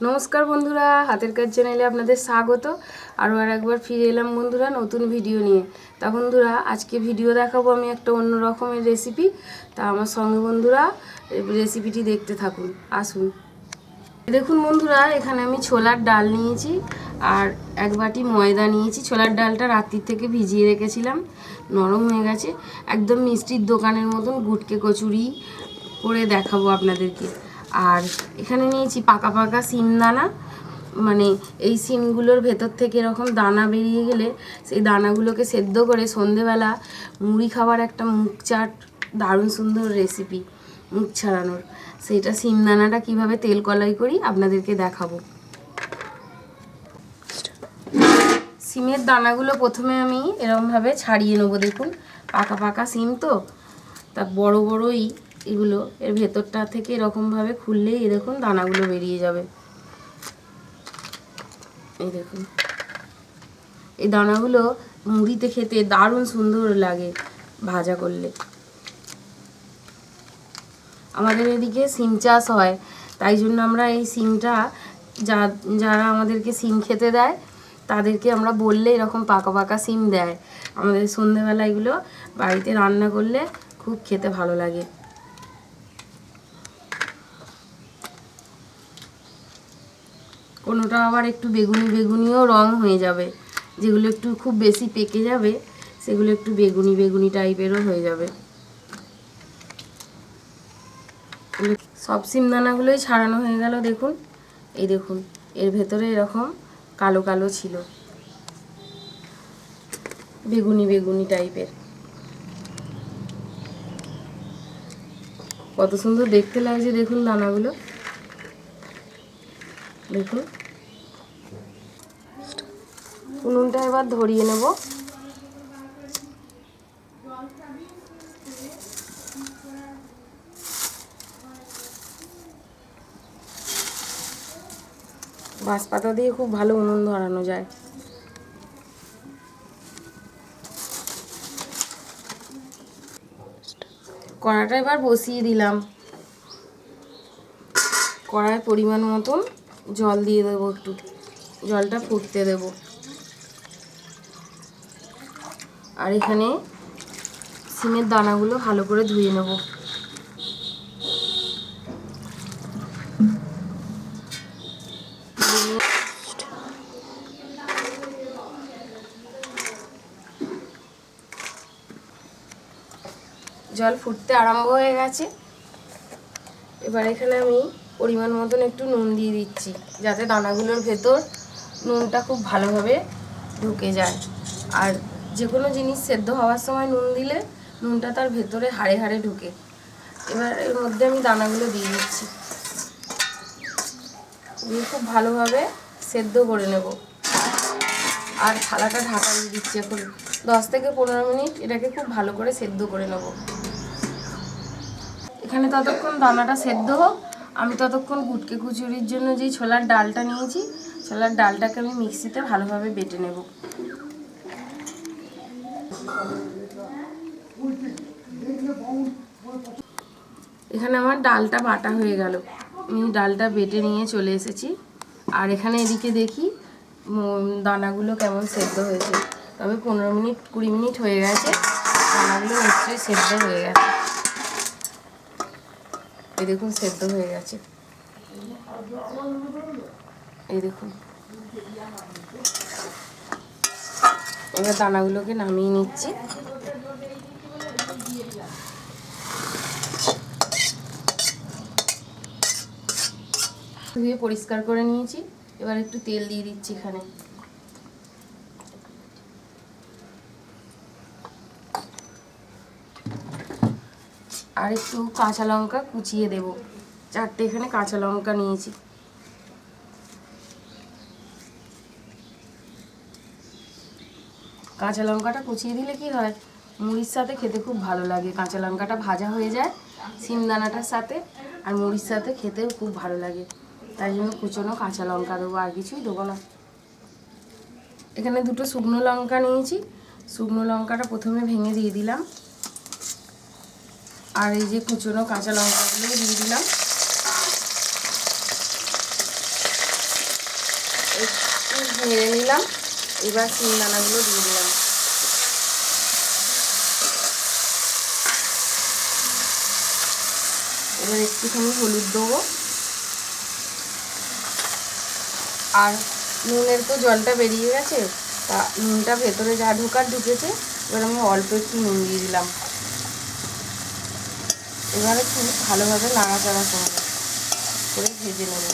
নমস্কার বন্ধুরা, হাতের কাজ চ্যানেলে আপনাদের স্বাগত। আরও আর একবার ফিরে এলাম বন্ধুরা নতুন ভিডিও নিয়ে। তা বন্ধুরা, আজকে ভিডিও দেখাবো আমি একটা অন্য রকমের রেসিপি তা আমার সঙ্গে বন্ধুরা রেসিপিটি দেখতে থাকুন, আসুন। দেখুন বন্ধুরা, এখানে আমি ছোলার ডাল নিয়েছি, আর এক বাটি ময়দা নিয়েছি। ছোলার ডালটা রাত্রির থেকে ভিজিয়ে রেখেছিলাম, নরম হয়ে গেছে। একদম মিষ্টির দোকানের মতন গুটকে কচুরি করে দেখাবো আপনাদেরকে। আর এখানে নিয়েছি পাকা পাকা সিম দানা। মানে এই সিমগুলোর ভেতর থেকে এরকম দানা বেরিয়ে গেলে সেই দানাগুলোকে সেদ্ধ করে সন্ধেবেলা মুড়ি খাবার একটা মুখ চাট দারুণ সুন্দর রেসিপি মুখ ছাড়ানোর। সেটা সিম দানাটা কীভাবে তেল কলাই করি আপনাদেরকে দেখাবো। সিমের দানাগুলো প্রথমে আমি এরকমভাবে ছাড়িয়ে নেব। দেখুন, পাকা পাকা সিম তো। তা বড় বড়ই এগুলো, এর ভেতরটা থেকে এরকমভাবে খুললেই এই দেখুন দানাগুলো বেরিয়ে যাবে। এই দেখুন। এই দানাগুলো মুড়িতে খেতে দারুণ সুন্দর লাগে ভাজা করলে। আমাদের এদিকে সিম চাষ হয়, তাই জন্য আমরা এই সিমটা যা, যারা আমাদেরকে সিম খেতে দেয়, তাদেরকে আমরা বললে এরকম পাকা পাকা সিম দেয়। আমাদের সন্ধেবেলা এগুলো বাড়িতে রান্না করলে খুব খেতে ভালো লাগে। কোনোটা আবার একটু বেগুনি বেগুনিও রং হয়ে যাবে। যেগুলো একটু খুব বেশি পেকে যাবে, সেগুলো একটু বেগুনি বেগুনি টাইপেরও হয়ে যাবে। সব সিম দানাগুলোই ছাড়ানো হয়ে গেল দেখুন। এই দেখুন, এর ভেতরে এরকম কালো কালো ছিল। বেগুনি বেগুনি টাইপের। কত সুন্দর দেখতে লাগছে দেখুন দানাগুলো। দেখুন। উনুনটা এবার ধরিয়ে নেব। বাঁশ পাতা দিয়ে খুব ভালো উনুন ধরানো যায়। কড়াটা এবার বসিয়ে দিলাম। কড়ায় পরিমাণ মতন জল দিয়ে দেবো একটু। জলটা ফুটতে দেব। আর এখানে সিমের দানাগুলো ভালো করে ধুয়ে নেব। জল ফুটতে আরম্ভ হয়ে গেছে। এবার এখানে আমি পরিমাণ মতন একটু নুন দিয়ে দিচ্ছি, যাতে দানাগুলোর ভেতর নুনটা খুব ভালোভাবে ঢুকে যায়। আর যে কোনো জিনিস সেদ্ধ হওয়ার সময় নুন দিলে নুনটা তার ভেতরে হাড়ে হাড়ে ঢুকে। এবার এর মধ্যে আমি দানাগুলো দিয়ে দিচ্ছি। দিয়ে খুব ভালোভাবে সেদ্ধ করে নেব। আর থালাটা ঢাকা দিয়ে দিচ্ছি এখন। দশ থেকে পনেরো মিনিট এটাকে খুব ভালো করে সেদ্ধ করে নেব। এখানে ততক্ষণ দানাটা সেদ্ধ হোক আমি ততক্ষণ গুটকে কুচুরির জন্য যেই ছোলার ডালটা নিয়েছি, ছোলার ডালটাকে আমি মিক্সিতে ভালোভাবে বেটে নেব। এখানে আমার ডালটা বাটা হয়ে গেল। আমি ডালটা বেটে নিয়ে চলে এসেছি। আর এখানে এদিকে দেখি দানাগুলো কেমন সেদ্ধ হয়েছে। তবে পনেরো মিনিট, কুড়ি মিনিট হয়ে গেছে। দানাগুলো নিশ্চয়ই সেদ্ধ হয়ে গেছে। এই দেখুন, সেদ্ধ হয়ে গেছে। এই দেখুন। এবার দানাগুলোকে নামিয়ে নিচ্ছি। ধুয়ে পরিষ্কার করে নিয়েছি। এবার একটু তেল দিয়ে দিচ্ছি এখানে। আর একটু কাঁচা লঙ্কা কুচিয়ে দেব। চারটে এখানে কাঁচা লঙ্কা নিয়েছি। কাঁচা লঙ্কাটা কুচিয়ে দিলে কি হয়? মুড়ির সাথে খেতে খুব ভালো লাগে। কাঁচা লঙ্কাটা ভাজা হয়ে যায় সিমদানাটার সাথে, আর মুড়ির সাথে খেতেও খুব ভালো লাগে। তাই জন্য কুচনো কাঁচা লঙ্কা দেবো, আর কিছুই দেবো না। এখানে দুটো শুকনো লঙ্কা নিয়েছি। শুকনো লঙ্কাটা প্রথমে ভেঙে দিয়ে দিলাম। আর এই যে কুচনো কাঁচা লঙ্কাগুলো দিয়ে দিলাম। একটু নেড়ে নিলাম। এবার দানাগুলো দিয়ে দিলাম। এবার একটুখানি হলুদ দেবো। আর নুনের তো জলটা বেরিয়ে গেছে, তা নুনটা ভেতরে যা ঢোকার ঢুকেছে, এবার আমি অল্প একটু নুন দিয়ে দিলাম। এবার একটু ভালোভাবে নাড়াচাড়া করব করে ভেজে নেব।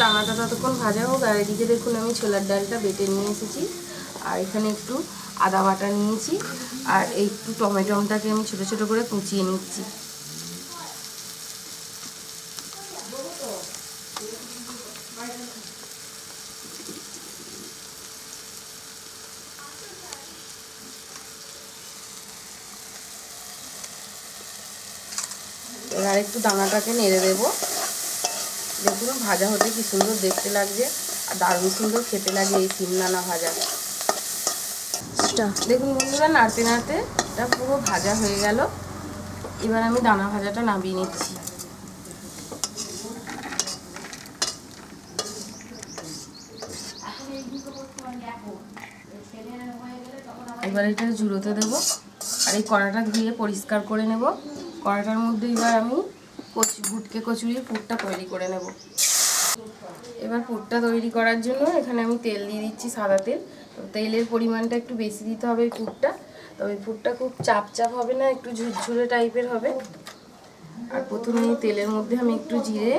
দানাটা ততক্ষণ ভাজা হোক, আর এদিকে দেখুন আমি ছোলার ডালটা বেটে নিয়ে এসেছি। আর এখানে একটু আদা বাটা নিয়েছি আর একটু টমেটোমটাকে আমি ছোটো ছোটো করে কুচিয়ে নিচ্ছি। এবার একটু দানাটাকে নেড়ে দেবো। দেখুন ভাজা হতে কি সুন্দর দেখতে লাগছে আর দারুণ সুন্দর খেতে লাগে এই সিম সিমদানা ভাজা। দেখুন বন্ধুরা, নাড়তে নাড়তে এটা পুরো ভাজা হয়ে গেল। এবার আমি দানা ভাজাটা নামিয়ে নিচ্ছি। এবার এটা জুড়োতে দেবো, আর এই কড়াটা ধুয়ে পরিষ্কার করে নেব। কড়াটার মধ্যে এবার আমি কচু, ভুটকে কচুরির পুরটা তৈরি করে নেব। এবার পুরটা তৈরি করার জন্য এখানে আমি তেল দিয়ে দিচ্ছি সাদা তেল। তো তেলের পরিমাণটা একটু বেশি দিতে হবে এই পুরটা। তবে পুরটা খুব চাপ চাপ হবে না, একটু ঝুরঝুরে টাইপের হবে। আর প্রথমে তেলের মধ্যে আমি একটু জিরে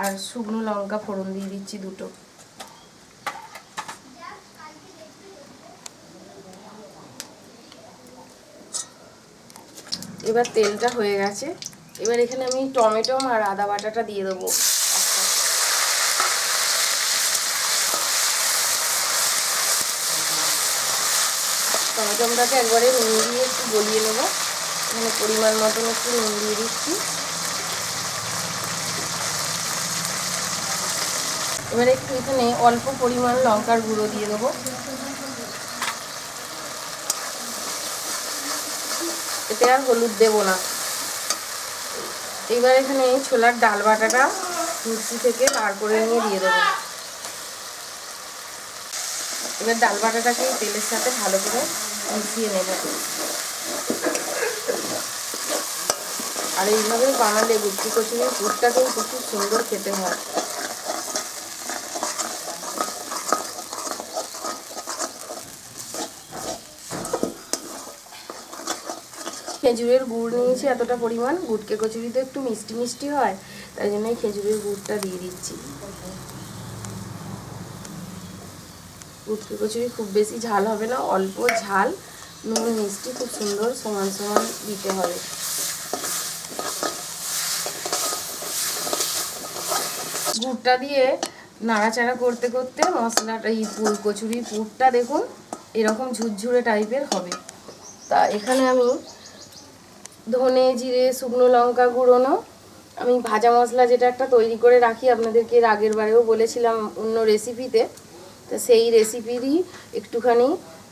আর শুকনো লঙ্কা ফোড়ন দিয়ে দিচ্ছি দুটো। এবার তেলটা হয়ে গেছে। এবার এখানে আমি টমেটো আর আদা বাটাটা দিয়ে দেবো। টমেটোটাকে একবারে নুন দিয়ে একটু গলিয়ে নেব। এখানে পরিমাণ মতন একটু নুন দিয়ে দিচ্ছি। এবারে একটু এখানে অল্প পরিমাণ লঙ্কার গুঁড়ো দিয়ে দেবো। এতে আর হলুদ দেবো না। এবার এখানে ছোলার ডাল বাটাটা মিক্সি থেকে বার করে নিয়ে দিয়ে দেবো। এবার ডাল বাটাটাকে তেলের সাথে ভালো করে মিশিয়ে নেব। আর এইভাবে বানালে গুটি কচুরির পুরটা কিন্তু খুব সুন্দর খেতে হয়। খেজুরের গুড় নিয়েছি এতটা পরিমাণ গুড়কে কচুরিতে একটু মিষ্টি মিষ্টি হয়, তাই জন্য খেজুরের গুড়টা দিয়ে দিচ্ছি। গুটকে কচুরি খুব বেশি ঝাল হবে না, অল্প ঝাল। নুন, মিষ্টি খুব সুন্দর সমান সমান দিতে হবে। গুড়টা দিয়ে নাড়াচাড়া করতে করতে মশলাটা, এই পুর কচুরির পুরটা দেখুন, এরকম ঝুরঝুরে টাইপের হবে। তা এখানে আমি ধনে, জিরে, শুকনো লঙ্কা গুঁড়োনো, আমি ভাজা মশলা যেটা একটা তৈরি করে রাখি, আপনাদেরকে এর আগের বারেও বলেছিলাম অন্য রেসিপিতে তো সেই রেসিপিরই একটুখানি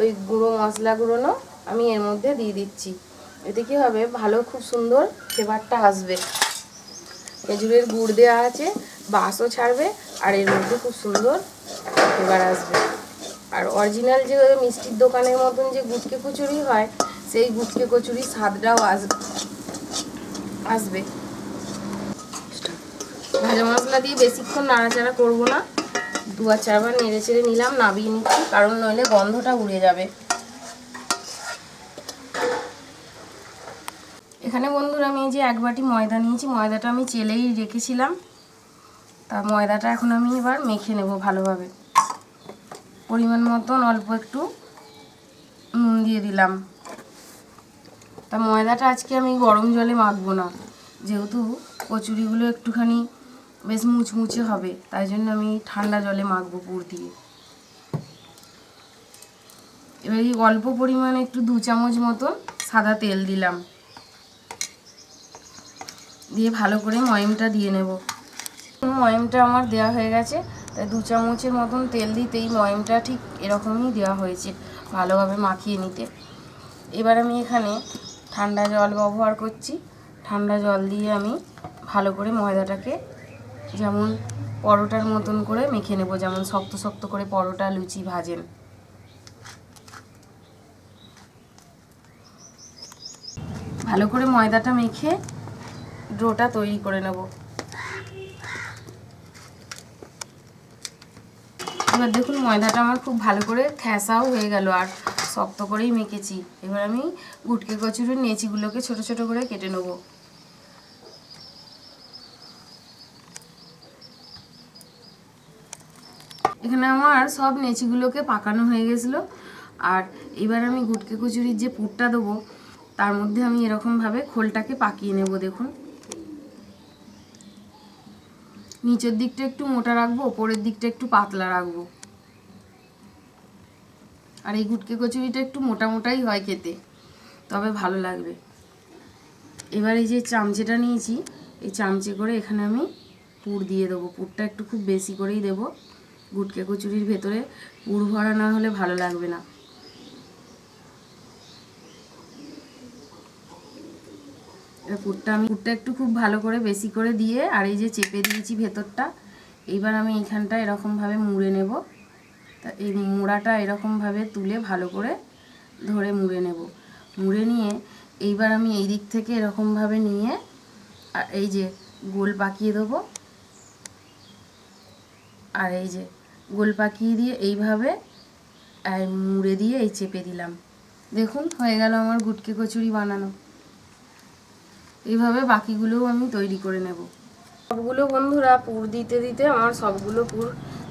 ওই গুঁড়ো মশলা গুঁড়োনো আমি এর মধ্যে দিয়ে দিচ্ছি। এতে কী হবে? ভালো, খুব সুন্দর ফ্লেভারটা আসবে। খেজুরের গুড় দেওয়া আছে, বাসও ছাড়বে আর এর মধ্যে খুব সুন্দর ফ্লেভার আসবে। আর অরিজিনাল যে মিষ্টির দোকানের মতন যে গুটকে কচুরি হয়, সেই গুটকে কচুরির স্বাদটাও আসবে আসবে। ভাজা মশলা দিয়ে বেশিক্ষণ নাড়াচাড়া করব না। দু আর চারবার নেড়ে চেড়ে নিলাম নাবিয়ে নিচ্ছি, কারণ নইলে গন্ধটা উড়ে যাবে। এখানে বন্ধুরা আমি যে এক বাটি ময়দা নিয়েছি, ময়দাটা আমি চেলেই রেখেছিলাম। তা ময়দাটা এখন আমি এবার মেখে নেব ভালোভাবে। পরিমাণ মতন অল্প একটু নুন দিয়ে দিলাম। তা ময়দাটা আজকে আমি গরম জলে মাখবো না, যেহেতু কচুরিগুলো একটুখানি বেশ মুচমুচে হবে, তাই জন্য আমি ঠান্ডা জলে মাখবো পুর দিয়ে। এবার এই অল্প পরিমাণে একটু দু চামচ মতন সাদা তেল দিলাম। দিয়ে ভালো করে ময়মটা দিয়ে নেব। ময়মটা আমার দেওয়া হয়ে গেছে, তাই দু চামচের মতন তেল দিতেই ময়মটা ঠিক এরকমই দেওয়া হয়েছে, ভালোভাবে মাখিয়ে নিতে। এবার আমি এখানে ঠান্ডা জল ব্যবহার করছি। ঠান্ডা জল দিয়ে আমি ভালো করে ময়দাটাকে যেমন পরোটার মতন করে মেখে নেব, যেমন শক্ত শক্ত করে পরোটা, লুচি ভাজেন ভালো করে ময়দাটা মেখে ডোটা তৈরি করে নেব। এবার দেখুন ময়দাটা আমার খুব ভালো করে ঠেসাও হয়ে গেল আর শক্ত করেই মেখেছি। এবার আমি গুটকে কচুরির নেচিগুলোকে ছোট ছোট করে কেটে নেব। এখানে আমার সব নেচিগুলোকে পাকানো হয়ে গেছিল। আর এবার আমি গুটকে কচুরির যে পুরটা দেবো, তার মধ্যে আমি এরকমভাবে খোলটাকে পাকিয়ে নেব, দেখুন। নিচের দিকটা একটু মোটা রাখব, ওপরের দিকটা একটু পাতলা রাখব। আর এই গুটকে কচুরিটা একটু মোটা মোটাই হয় খেতে, তবে ভালো লাগবে। এবার এই যে চামচেটা নিয়েছি, এই চামচে করে এখানে আমি পুর দিয়ে দেবো। পুরটা একটু খুব বেশি করেই দেবো। গুটকে কচুরির ভেতরে পুর ভরা না হলে ভালো লাগবে না। পুরটা আমি পুরটা একটু খুব ভালো করে বেশি করে দিয়ে আর এই যে চেপে দিয়েছি ভেতরটা, এইবার আমি এইখানটা এরকমভাবে মুড়ে নেব। তা এই মুড়াটা এরকমভাবে তুলে ভালো করে ধরে মুড়ে নেব। মুড়ে নিয়ে এইবার আমি এই দিক থেকে এরকমভাবে নিয়ে আর এই যে গোল পাকিয়ে দেবো। আর এই যে গোল পাকিয়ে দিয়ে এইভাবে, আর মুড়ে দিয়ে এই চেপে দিলাম। দেখুন, হয়ে গেল আমার গুটকে কচুরি বানানো। এইভাবে বাকিগুলোও আমি তৈরি করে নেব। সবগুলো বন্ধুরা পুর দিতে দিতে আমার সবগুলো পুর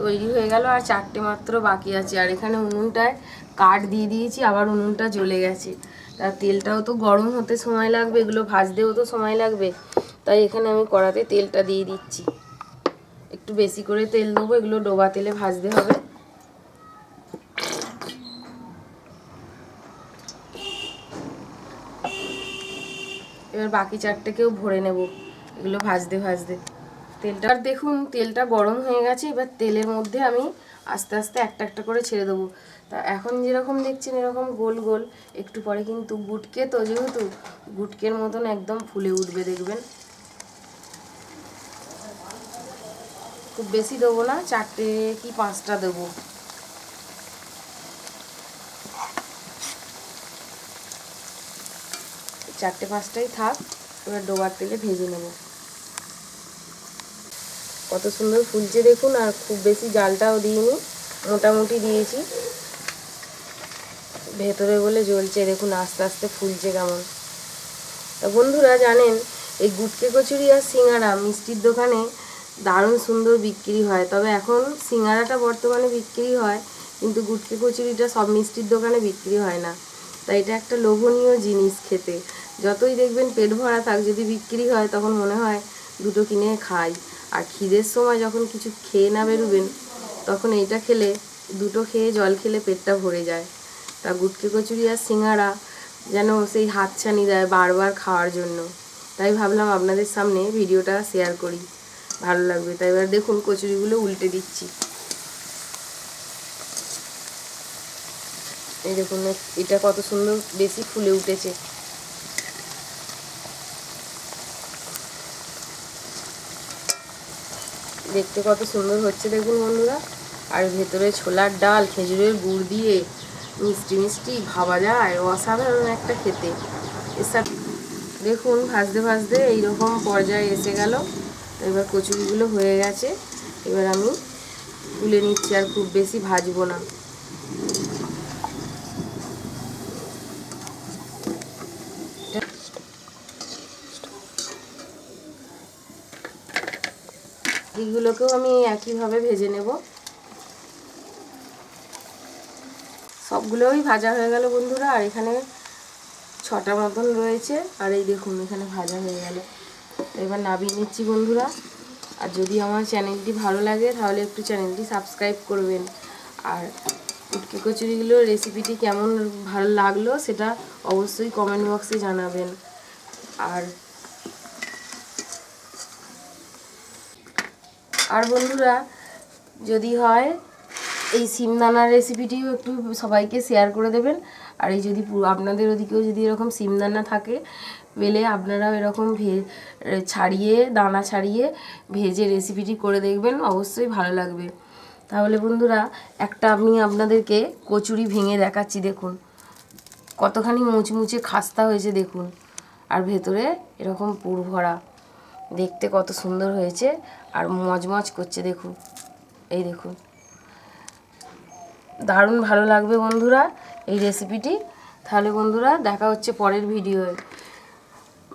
তৈরি হয়ে গেল, আর চারটে মাত্র বাকি আছে। আর এখানে উনুনটায় কাঠ দিয়ে দিয়েছি, আবার উনুনটা জ্বলে গেছে। তার তেলটাও তো গরম হতে সময় লাগবে, এগুলো ভাজতেও তো সময় লাগবে। তাই এখানে আমি কড়াতে তেলটা দিয়ে দিচ্ছি। একটু বেশি করে তেল দেবো, এগুলো ডোবা তেলে ভাজতে হবে। এবার বাকি চারটেকেও ভরে নেব, এগুলো ভাজতে ভাজতে। তেলটা, আর দেখুন, তেলটা গরম হয়ে গেছে, এবার তেলের মধ্যে আমি আস্তে আস্তে একটা একটা করে ছেড়ে দেবো। তা এখন যেরকম দেখছেন, এরকম গোল গোল, একটু পরে কিন্তু গুটকে, তো যেহেতু গুটকের মতন একদম ফুলে উঠবে, দেখবেন। খুব বেশি দেবো না, চারটে কি পাঁচটা দেবো। চারটে পাঁচটাই থাক, এবার ডোবার তেলে ভেজে নেব। কত সুন্দর ফুলছে দেখুন, আর খুব বেশি জালটাও দিইনি, মোটামুটি দিয়েছি। ভেতরে বলে জ্বলছে, দেখুন আস্তে আস্তে ফুলছে কেমন। বন্ধুরা জানেন, এই গুটকে কচুরি আর সিঙ্গারা মিষ্টির দোকানে দারুণ সুন্দর বিক্রি হয়। তবে এখন সিঙ্গারাটা বর্তমানে বিক্রি হয়, কিন্তু গুটকে কচুরিটা সব মিষ্টির দোকানে বিক্রি হয় না। তাই এটা একটা লোভনীয় জিনিস খেতে। যতই দেখবেন পেট ভরা থাক, যদি বিক্রি হয়, তখন মনে হয় দুটো কিনে খাই। আর খিদের সময় যখন কিছু খেয়ে না বেরোবেন, তখন এইটা খেলে, দুটো খেয়ে জল খেলে পেটটা ভরে যায়। তা গুটকে কচুরি আর সিঙ্গারা যেন সেই হাতছানি দেয় বারবার খাওয়ার জন্য। তাই ভাবলাম আপনাদের সামনে ভিডিওটা শেয়ার করি। ভালো লাগবে। তাই এবার দেখুন কচুরিগুলো উল্টে দিচ্ছি। এই দেখুন, এটা কত সুন্দর বেশি ফুলে উঠেছে। দেখতে কত সুন্দর হচ্ছে দেখুন বন্ধুরা। আর ভেতরে ছোলার ডাল, খেজুরের গুড় দিয়ে মিষ্টি মিষ্টি ভাবা যায়, অসাধারণ একটা খেতে। এর সাথে দেখুন, ভাজতে ভাজতে এইরকম পর্যায়ে এসে গেল। এবার কচুরিগুলো হয়ে গেছে, এবার আমি তুলে নিচ্ছি আর খুব বেশি ভাজবো না। এগুলোকেও আমি একইভাবে ভেজে নেব। সবগুলোই ভাজা হয়ে গেল বন্ধুরা, আর এখানে ছটা মতন রয়েছে, আর এই দেখুন এখানে ভাজা হয়ে গেল। এবার নাবিয়ে নিচ্ছি বন্ধুরা। আর যদি আমার চ্যানেলটি ভালো লাগে, তাহলে একটু চ্যানেলটি সাবস্ক্রাইব করবেন। আর উটকে কচুরিগুলোর রেসিপিটি কেমন ভালো লাগল, সেটা অবশ্যই কমেন্ট বক্সে জানাবেন। আর আর বন্ধুরা, যদি হয়, এই সিমদানার রেসিপিটিও একটু সবাইকে শেয়ার করে দেবেন। আর এই যদি আপনাদের ওদিকেও যদি এরকম সিমদানা থাকে বেলে আপনারাও এরকম ভে ছাড়িয়ে, দানা ছাড়িয়ে ভেজে রেসিপিটি করে দেখবেন, অবশ্যই ভালো লাগবে। তাহলে বন্ধুরা, একটা আমি আপনাদেরকে কচুরি ভেঙে দেখাচ্ছি, দেখুন। কতখানি মুচমুচে খাস্তা হয়েছে, দেখুন। আর ভেতরে এরকম পুর ভরা। দেখতে কত সুন্দর হয়েছে, আর মজমজ করছে, দেখুন। এই দেখুন। দারুণ ভালো লাগবে বন্ধুরা, এই রেসিপিটি তাহলে বন্ধুরা, দেখা হচ্ছে পরের ভিডিওয়ে